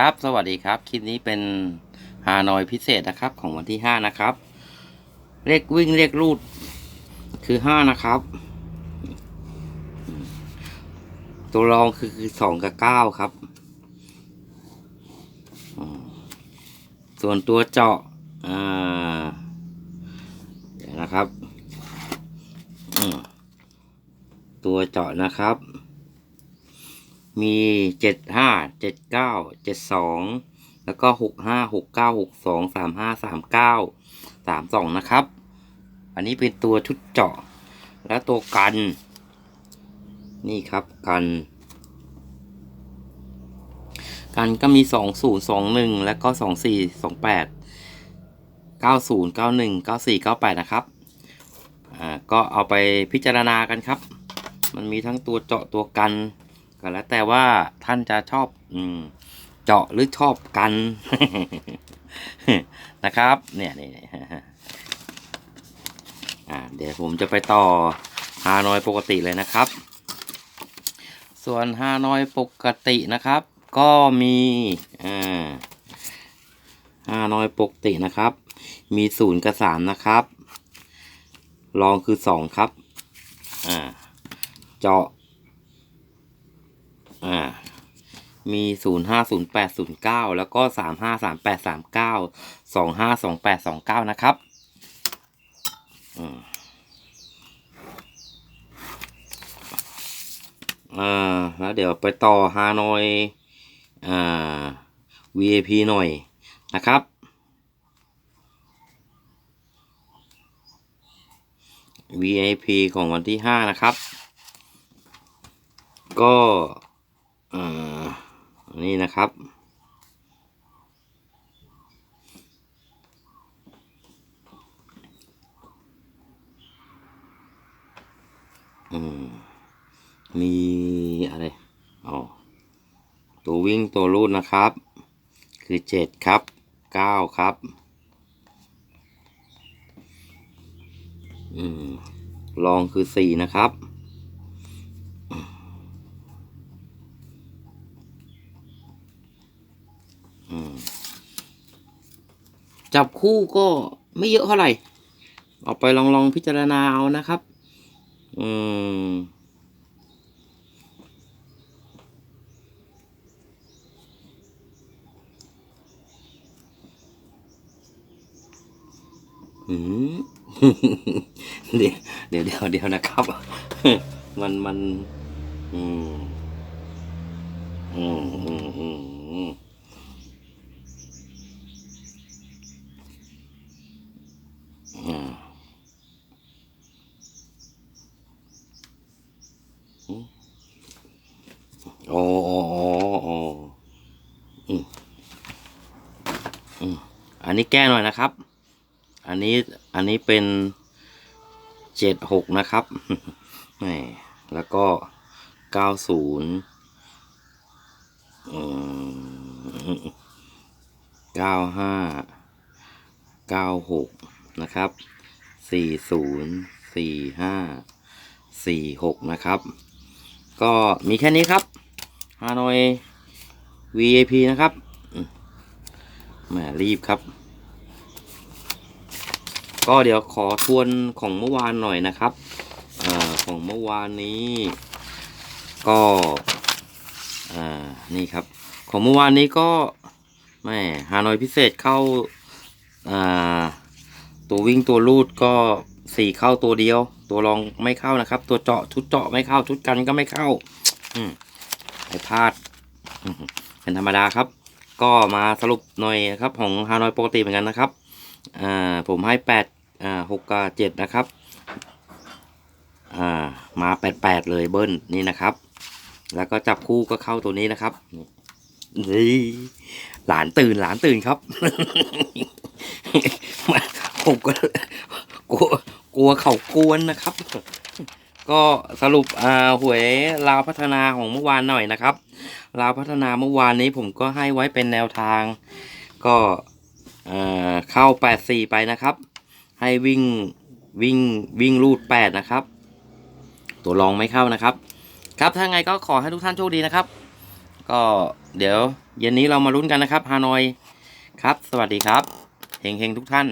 ครับ สวัสดีครับ คลิปนี้เป็นฮานอยพิเศษนะครับ ของวันที่ห้านะครับ เลขวิ่งเลขรูด คือห้านะครับ ตัวรองคือสองกับเก้าครับ ส่วนตัวเจาะ อ่านะครับ ตัวเจาะนะครับ มีเจ็ดห้าเจ็ดเก้าเจ็ดสองแล้วก็หกห้าหกเก้าหกสองสามห้าสามเก้าสามสองนะครับ อันนี้เป็นตัวชุดเจาะ และตัวกัน นี่ครับกัน กันก็มีสองศูนย์สองหนึ่งแล้วก็สองสี่สองแปดเก้าศูนย์เก้าหนึ่งเก้าสี่เก้าแปดนะครับ อ่าก็เอาไปพิจารณากันครับ มันมีทั้งตัวเจาะตัวกัน ก็แล้วแต่ว่าท่านจะชอบ อืม เจาะหรือชอบกัน นะครับ เนี่ยนี่อ่า เดี๋ยวผมจะไปต่อฮานอยปกติเลยนะครับ ส่วนฮานอยปกตินะครับ ก็มีอ่าฮานอยปกตินะครับ มีศูนย์กับสามนะครับรองคือสองครับ อ่า เจาะ อ่า มีศูนย์ห้าศูนย์แปดศูนย์เก้าแล้วก็สามห้าสามแปดสามเก้าสองห้าสองแปดสองเก้านะครับอ่า แล้วเดี๋ยวไปต่อฮานอย อ่า VIP หน่อยนะครับ VIP ของวันที่ห้านะครับ ก็ นี่นะครับอืมมีอะไร อ๋อ ตัววิ่งตัวรูดนะครับ คือเจ็ดครับเก้าครับ อืม ลองคือสี่นะครับ จับคู่ก็ไม่เยอะเท่าไหร่เอาไปลองลองพิจารณาเอานะครับอืมอืมเดี๋ยวเดี๋ยวเดี๋ยวเดี๋ยวนะครับ มันมัน อืม อืมอืมอืมอืมอ่า อ๋ออ๋ออ๋ออืมอืมอันนี้แก้หน่อยนะครับ อันนี้อันนี้เป็นเจ็ดหกนะครับแหมแล้วก็เก้าศูนย์เก้าห้าเก้าหกนะครับสี่ศูนย์สี่ห้าสี่หกนะครับ ก็มีแค่นี้ครับฮานอย VIP นะครับมแหมรีบครับ ก็เดี๋ยวขอทวนของเมื่อวานหน่อยนะครับอของเมื่อวานนี้ ก็นี่ครับ ของเมื่อวานนี้ก็แม่ฮานอยพิเศษเข้าอ่าตัววิ่งตัวรูดก็ สี่เข้าตัวเดียว ตัวรองไม่เข้านะครับ ตัวเจาะชุดเจาะไม่เข้าชุดกันก็ไม่เข้า อืมไอพลาดเป็นธรรมดาครับ ก็มาสรุปหน่อยครับ ของฮานอยปกติเหมือนกันนะครับอ่าผมให้แปดอ่าหกกับเจ็ดนะครับอ่ามาแปดแปดเลยเบิ้ลนี่นะครับ แล้วก็จับคู่ก็เข้าตัวนี้นะครับนี่หลานตื่นหลานตื่นครับผมก็กลัว กลัวเขากวนนะครับ ก็สรุปอ่าหวยลาวพัฒนาของเมื่อวานหน่อยนะครับลาวพัฒนาเมื่อวานนี้ผมก็ให้ไว้เป็นแนวทาง ก็เอ่อเข้าแปดสี่ไปนะครับ ให้วิ่งวิ่งวิ่งรูดแปดนะครับ ตัวรองไม่เข้านะครับ ครับถ้าไงก็ขอให้ทุกท่านโชคดีนะครับ ก็เดี๋ยวเย็นนี้เรามาลุ้นกันนะครับฮานอยครับ สวัสดีครับเฮงๆทุกท่าน